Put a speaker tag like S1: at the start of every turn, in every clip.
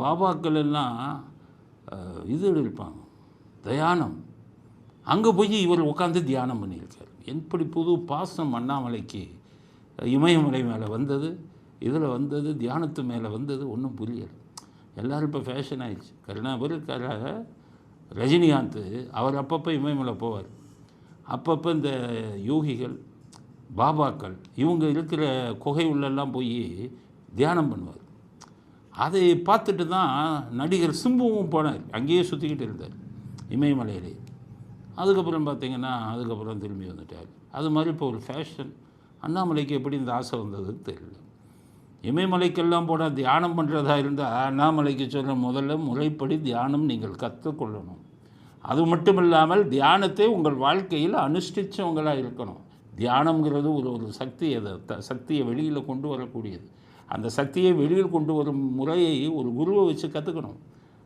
S1: பாபாக்கள் எல்லாம் இது இருப்பாங்க தயானம். அங்கே போய் இவர் உட்காந்து தியானம் பண்ணியிருக்கார். எப்படி புது பாசம் அண்ணாமலைக்கு இமயமலை மேலே வந்தது இதில் வந்தது தியானத்து மேலே வந்தது ஒன்றும் புரியல. எல்லோரும் இப்போ ஃபேஷன் ஆயிடுச்சு. கருணாபர் இருக்காராக ரஜினிகாந்த் அவர் அப்பப்போ இமயமலை போவார். அப்பப்போ இந்த யோகிகள் பாபாக்கள் இவங்க இருக்கிற குகை உள்ளெல்லாம் போய் தியானம் பண்ணுவார். அதை பார்த்துட்டு தான் நடிகர் சிம்புவும் போனார். அங்கேயே சுற்றிக்கிட்டு இருந்தார் இமயமலையிலே அதுக்கப்புறம் பார்த்தீங்கன்னா அதுக்கப்புறம் திரும்பி வந்துட்டார். அது மாதிரி இப்போ ஒரு ஃபேஷன் அண்ணாமலைக்கு எப்படி இந்த ஆசை வந்ததுன்னு தெரியல. இமயமலைக்கெல்லாம் போனால் தியானம் பண்ணுறதா இருந்தால் அண்ணாமலைக்கு சொல்ல முதல்ல முறைப்படி தியானம் நீங்கள் கற்றுக்கொள்ளணும் அது மட்டும் இல்லாமல் தியானத்தை உங்கள் வாழ்க்கையில் அனுஷ்டிச்சவங்களாக இருக்கணும். தியானம்ங்கிறது ஒரு ஒரு சக்தி அதை த சக்தியை வெளியில் கொண்டு வரக்கூடியது. அந்த சக்தியை வெளியில் கொண்டு வரும் முறையை ஒரு குருவை வச்சு கற்றுக்கணும்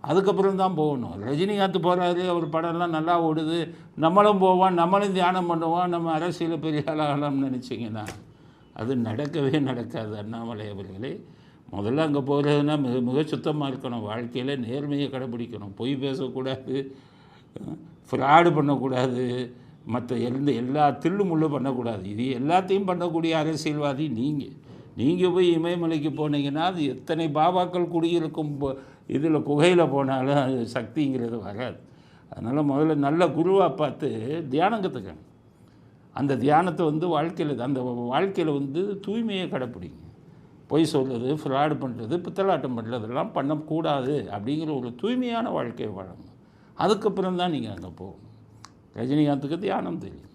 S1: அதுக்கப்புறம் தான் போகணும். ரஜினிகாந்த் போகிறாரு அவர் படம்லாம் நல்லா ஓடுது. நம்மளும் போவோம் நம்மளும் தியானம் பண்ணுவோம் நம்ம அரசியல் பெரிய ஆளாகலாம்னு நினச்சிங்கன்னா அது நடக்கவே நடக்காது அண்ணாமலை அவர்களே. முதல்ல அங்கே போகிறதுனா மிக மிக சுத்தமாக இருக்கணும். வாழ்க்கையில் நேர்மையை கடைபிடிக்கணும். பொய் பேசக்கூடாது ஃப்ராடு பண்ணக்கூடாது மற்ற எந்த எல்லா தில்லு முள்ளும் பண்ணக்கூடாது. இது எல்லாத்தையும் பண்ணக்கூடிய அரசியல்வாதி நீங்கள் நீங்கள் போய் இமயமலைக்கு போனீங்கன்னா அது எத்தனை பாபாக்கள் குடியிருக்கும் இதில் குகையில் போனாலும் அது சக்திங்கிறது வராது. அதனால் முதல்ல நல்ல குருவாக பார்த்து தியானம் கற்றுக்கணும் அந்த தியானத்தை வந்து வாழ்க்கையில் அந்த வாழ்க்கையில் வந்து தூய்மையை கடைப்பிடிங்க. பொய் சொல்கிறது ஃப்ராடு பண்ணுறது பித்தலாட்டம் பண்ணுறதெல்லாம் பண்ணக்கூடாது அப்படிங்கிற ஒரு தூய்மையான வாழ்க்கையை வாழணும் அதுக்கப்புறம் தான் நீங்கள் அங்கே போகணும். ரஜினிகாந்துக்கு தியானம் தெரியும்.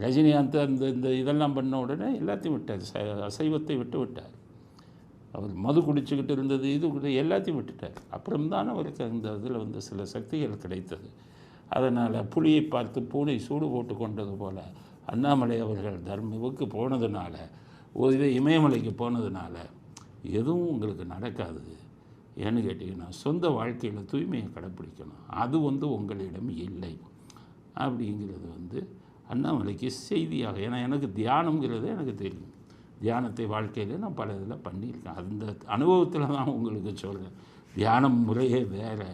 S1: ரஜினிகாந்த் அந்த இந்த இதெல்லாம் பண்ண உடனே எல்லாத்தையும் விட்டார். ச- அசைவத்தை விட்டு விட்டார். அவர் மது குடிச்சுக்கிட்டு இருந்தது இது கூட எல்லாத்தையும் விட்டுட்டார். அப்புறம் தான் அவருக்கு அந்த இதில் வந்து சில சக்திகள் கிடைத்தது. அதனால் புலியை பார்த்து பூனை சூடு போட்டு கொண்டது போல் அண்ணாமலை அவர்கள் தர்மவுக்கு போனதுனால ஒரு இதை இமயமலைக்கு போனதுனால எதுவும் உங்களுக்கு நடக்காது. ஏன்னு கேட்டிங்கன்னா சொந்த வாழ்க்கையில் தூய்மையை கடைப்பிடிக்கணும். அது வந்து உங்களிடம் இல்லை. அப்படிங்கிறது வந்து அண்ணாமலைக்கு செய்தியாக ஏன்னா எனக்கு தியானம்ங்கிறது எனக்கு தெரியும். தியானத்தை வாழ்க்கையில் நான் பல இதில் பண்ணியிருக்கேன். அந்த அனுபவத்தில் தான் உங்களுக்கு சொல்கிறேன் தியானம் முறையே வேறு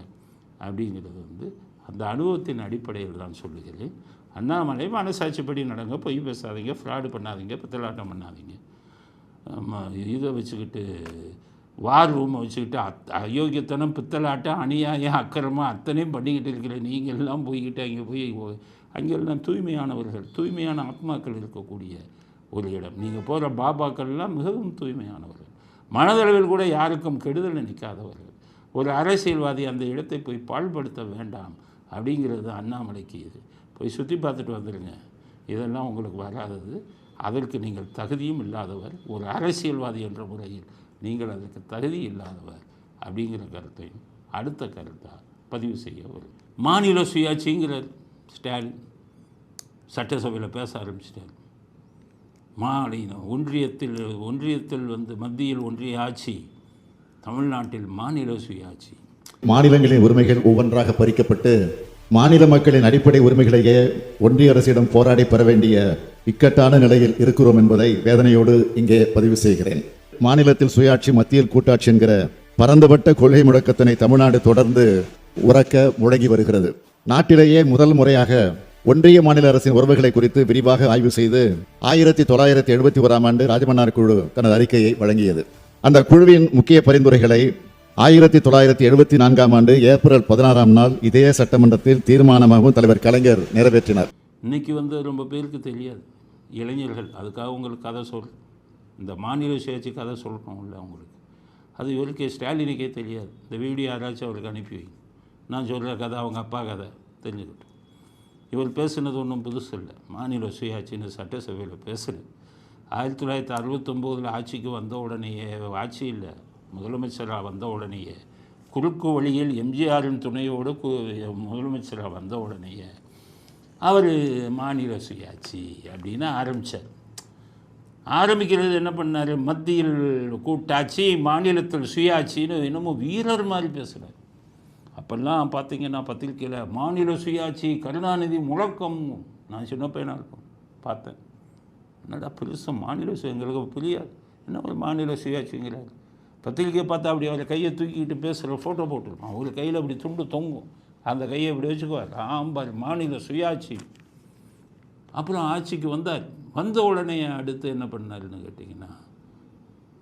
S1: அப்படிங்கிறது வந்து அந்த அனுபவத்தின் அடிப்படையில் தான் சொல்லுகிறேன். அண்ணாமலை மனசாட்சிப்படி நடங்க பொய் பேசாதீங்க ஃப்ராடு பண்ணாதீங்க பித்தலாட்டம் பண்ணாதீங்க. ஆமாம் இதை வச்சுக்கிட்டு வார் ரூமை வச்சுக்கிட்டு அத் அயோக்கியத்தனம் பித்தலாட்டம் அநியாயம் அக்கிரமம் அத்தனையும் பண்ணிக்கிட்டு இருக்கிற நீங்கள் எல்லாம் போய்கிட்டு அங்கே போய் அங்கெல்லாம் தூய்மையானவர்கள் தூய்மையான ஆத்மாக்கள் இருக்கக்கூடிய ஒரு இடம். நீங்கள் போகிற பாபாக்கள்லாம் மிகவும் தூய்மையானவர்கள். மனதளவில் கூட யாருக்கும் கெடுதல் நினைக்காதவர்கள் ஒரு அரசியல்வாதி அந்த இடத்தை போய் பாழ்படுத்த வேண்டாம் அப்படிங்கிறது அண்ணாமலைக்கு இது. போய் சுற்றி பார்த்துட்டு வந்துடுங்க இதெல்லாம் உங்களுக்கு வராதது. அதற்கு நீங்கள் தகுதியும் இல்லாதவர். ஒரு அரசியல்வாதி என்ற முறையில் நீங்கள் அதற்கு தகுதி இல்லாதவர் அப்படிங்கிற கருத்தையும் அடுத்த கருத்தாக பதிவு செய்ய வரும். மாநில சுயாட்சிங்கிறார். ஸ்டாலின் சட்டசபையில் பேச ஆரம்பிச்சிட்டார். மாநிலம் ஒன்றியத்தில் ஒன்றியத்தில் வந்து மத்தியில் ஒன்றிய ஆட்சி தமிழ்நாட்டில் மாநில சுயாட்சி
S2: மாநிலங்களின் உரிமைகள் ஒவ்வொன்றாக பறிக்கப்பட்டு மாநில மக்களின் அடிப்படை உரிமைகளையே ஒன்றிய அரசிடம் போராடி பெற வேண்டிய இக்கட்டான நிலையில் இருக்கிறோம் என்பதை வேதனையோடு இங்கே பதிவு செய்கிறேன். மாநிலத்தில் சுயாட்சி மத்தியில் கூட்டாட்சி என்கிற பரந்துபட்ட கொள்கை முழக்கத்தினை தமிழ்நாடு தொடர்ந்து உறக்க முழங்கி வருகிறது. நாட்டிலேயே முதல் முறையாக ஒன்றிய மாநில அரசின் உறவுகளை குறித்து விரிவாக ஆய்வு செய்து ஆயிரத்தி தொள்ளாயிரத்தி எழுபத்தி ஓராம் ஆண்டு ராஜமன்னார் குழு தனது அறிக்கையை வழங்கியது. அந்த குழுவின் முக்கிய பரிந்துரைகளை ஆயிரத்தி தொள்ளாயிரத்தி எழுபத்தி நான்காம் ஆண்டு ஏப்ரல் பதினாறாம் நாள் இதே சட்டமன்றத்தில் தீர்மானமாகவும் தலைவர் கலைஞர் நிறைவேற்றினார்.
S1: இன்னைக்கு வந்து ரொம்ப பேருக்கு தெரியாது. இளைஞர்கள் அதுக்காக உங்களுக்கு கதை சொல் இந்த மாநில சுயாட்சி கதை சொல்லணும்ல அவங்களுக்கு. அது இவருக்கு ஸ்டாலினுக்கே தெரியாது. இந்த வீடியோ யாராச்சும் அவருக்கு அனுப்பி வைங்க. நான் சொல்கிற கதை அவங்க அப்பா கதை தெரிஞ்சுக்கிட்டோம் இவர் பேசுனது ஒன்றும் புதுசு இல்லை. மாநில சுயாட்சின்னு சட்டசபையில் பேசுகிறேன் ஆயிரத்தி தொள்ளாயிரத்தி அறுபத்தொம்போதில் ஆட்சிக்கு வந்த உடனேயே ஆட்சி இல்லை முதலமைச்சராக வந்த உடனேயே குறுக்கு வழியில் எம்ஜிஆரின் துணையோடு கு முதலமைச்சராக வந்த உடனேயே அவர் மாநில சுயாட்சி அப்படின்னு ஆரம்பித்தார் ஆரம்பிக்கிறது என்ன பண்ணார்? மத்தியில் கூட்டாட்சி மாநிலத்தில் சுயாட்சின்னு என்னமோ வீரர் மாதிரி பேசுகிறார் அப்போல்லாம் பார்த்தீங்கன்னா பத்திரிக்கையில் மாநில சுயாட்சி கருணாநிதி முழக்கம். நான் சின்ன பையனாக இருக்கும் பார்த்தேன். என்னடா பெருசாக மாநில சு எங்களுக்கு புரியாது. என்ன ஒரு மாநில சுயாட்சிங்கிறாரு. பத்திரிக்கையை பார்த்தா அப்படி அவர் கையை தூக்கிக்கிட்டு பேசுகிற ஃபோட்டோ போட்டுருப்பான். அவர் கையில் அப்படி துண்டு தொங்கும். அந்த கையை இப்படி வச்சுக்குவார். ஆம்பார் மாநில சுயாட்சி. அப்புறம் ஆட்சிக்கு வந்தார். வந்த உடனே அடுத்து என்ன பண்ணாருன்னு கேட்டிங்கன்னா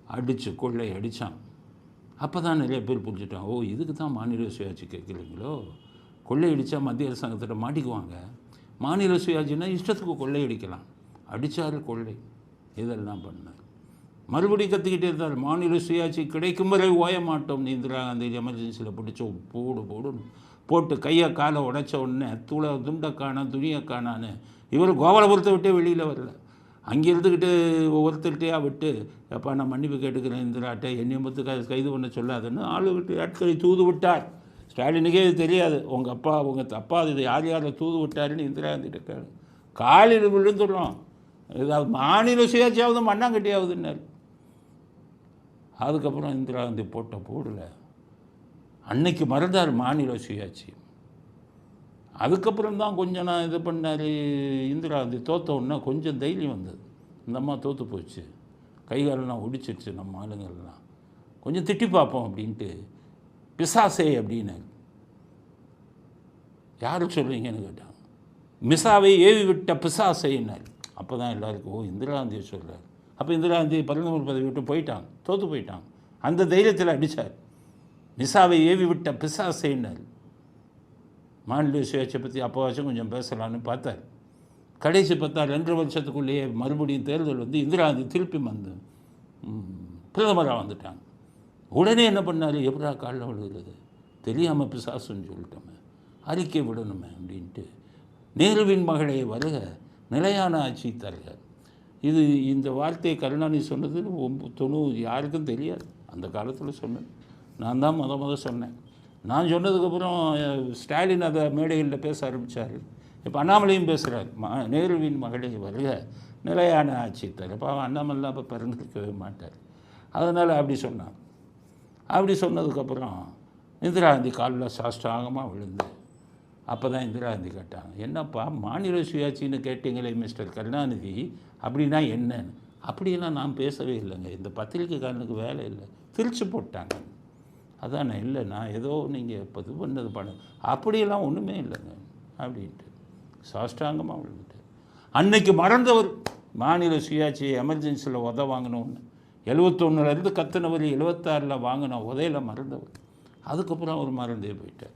S1: அடித்து கொள்ளை அடித்தான் அப்போ தான் நிறைய பேர் புரிஞ்சுட்டான் ஓ இதுக்கு தான் மாநில சுயாட்சி கேட்குறீங்களோ கொள்ளை அடித்தா மத்திய அரசாங்கத்திட்ட மாட்டிக்குவாங்க. மாநில சுயாட்சினா இஷ்டத்துக்கு கொள்ளை அடிக்கலாம். அடித்தாரு கொள்ளை. இதெல்லாம் பண்ணார். மறுபடியும் கற்றுக்கிட்டே இருந்தார் மாநில சுயாட்சி கிடைக்கும் வரை ஓய மாட்டோம். இந்திரா காந்தி எமர்ஜென்சியில் பிடிச்ச போடு போடுன்னு போட்டு கையை காலை உடைச்ச உடனே தூளை துண்டை காணா துணியை காணான்னு இவர் கோபாலபுரத்தை விட்டே வெளியில் வரல. அங்கே இருந்துக்கிட்டு ஒவ்வொருத்தர்கிட்டையா விட்டு அப்பா நான் மன்னிப்பு கேட்டுக்கிறேன் இந்திராட்டை என்னை மொத்த கைது பண்ண சொல்லாதுன்னு ஆளு விட்டு ஆட்களை தூது விட்டார். ஸ்டாலினுக்கே இது தெரியாது. உங்கள் அப்பா உங்கள் அப்பா இது யார் யாரை தூது விட்டாருன்னு இந்திரா காந்தி இருக்காரு காலில் விழுந்துடும் ஏதாவது மாநில சுயாட்சியாவது மண்ணாங்கட்டியாவதுன்னாரு. அதுக்கப்புறம் இந்திரா காந்தி போட்ட போடல அன்னைக்கு மறந்தார் மாநில சுயாட்சி அதுக்கப்புறம் தான் கொஞ்சம் நான் இது பண்ணார் இந்திரா காந்தி தோத்த உடனே கொஞ்சம் தைரியம் வந்தது. இந்த அம்மா தோற்று போச்சு. கை காலெல்லாம் ஒடிச்சிருச்சு நம்ம ஆளுங்கள்லாம். கொஞ்சம் திட்டி பார்ப்போம் அப்படின்ட்டு பிசாசே அப்படின்னாரு. யார் சொல்கிறீங்கன்னு கேட்டாங்க மிசாவை ஏவி விட்ட பிசாசைன்னார். அப்போ தான் எல்லாருக்கும் ஓ இந்திரா காந்தியை சொல்கிறார் அப்போ இந்திரா காந்தி பிரதமர் பதவி விட்டு போயிட்டாங்க தோற்று போயிட்டாங்க அந்த தைரியத்தில் அடித்தார் மிசாவை ஏவி விட்ட பிசாசைன்னார். மாநில சுயாட்சியை பற்றி அப்போவாச்சும் கொஞ்சம் பேசலான்னு பார்த்தார் கடைசி பார்த்தா ரெண்டு வருஷத்துக்குள்ளேயே மறுபடியும் தேர்தல் வந்து இந்திரா காந்தி திருப்பி வந்து பிரதமராக வந்துட்டாங்க. உடனே என்ன பண்ணார்? எப்படா காலில் விழுகிறது? தெரியாமல் பிசாசுன்னு சொல்லிட்டோமே. அறிக்கை விடணுமே அப்படின்ட்டு. நேருவின் மகளை வருக நிலையான ஆட்சி தருக. இது இந்த வார்த்தையை கருணாநிதி சொன்னது ஒம்ப- தொண்ணூறு யாருக்கும் தெரியாது. அந்த காலத்தில் சொன்னது நான் தான் முத முத சொன்னேன். நான் சொன்னதுக்கப்புறம் ஸ்டாலின் அதை மேடைகளில் பேச ஆரம்பித்தார் இப்போ அண்ணாமலையும் பேசுகிறார் ம நேருவின் மகளே வருக நிலையான ஆட்சி தர. பாவம் அண்ணாமலை அப்போ பிறந்திருக்கவே மாட்டார். அதனால் அப்படி சொன்னான். அப்படி சொன்னதுக்கப்புறம் இந்திரா காந்தி காலில் சாஷ்டாகமாக விழுந்து அப்போ தான் இந்திரா காந்தி கேட்டாங்க என்னப்பா மாநில சுயாட்சின்னு கேட்டீங்களே மிஸ்டர் கருணாநிதி அப்படின்னா என்னன்னு? அப்படியெல்லாம் நான் பேசவே இல்லைங்க. இந்த பத்திரிக்கைக்காரனுக்கு வேலை இல்லை. திரிச்சு போட்டாங்க. அதான் நான் இல்லை நான் ஏதோ நீங்கள் இப்போ இது பண்ணது பண்ண. அப்படியெல்லாம் ஒன்றுமே இல்லைங்க அப்படின்ட்டு. சாஷ்டாங்கமாக விழுந்துட்டு அன்னைக்கு மறந்தவர் மாநில சுயாட்சி எமர்ஜென்சியில் உத வாங்கினோன்னு எழுபத்தொன்னுலேருந்து கத்தினவர் எழுபத்தாறில் வாங்கின உதையில் மறந்தவர். அதுக்கப்புறம் அவர் மறந்தே போயிட்டார்.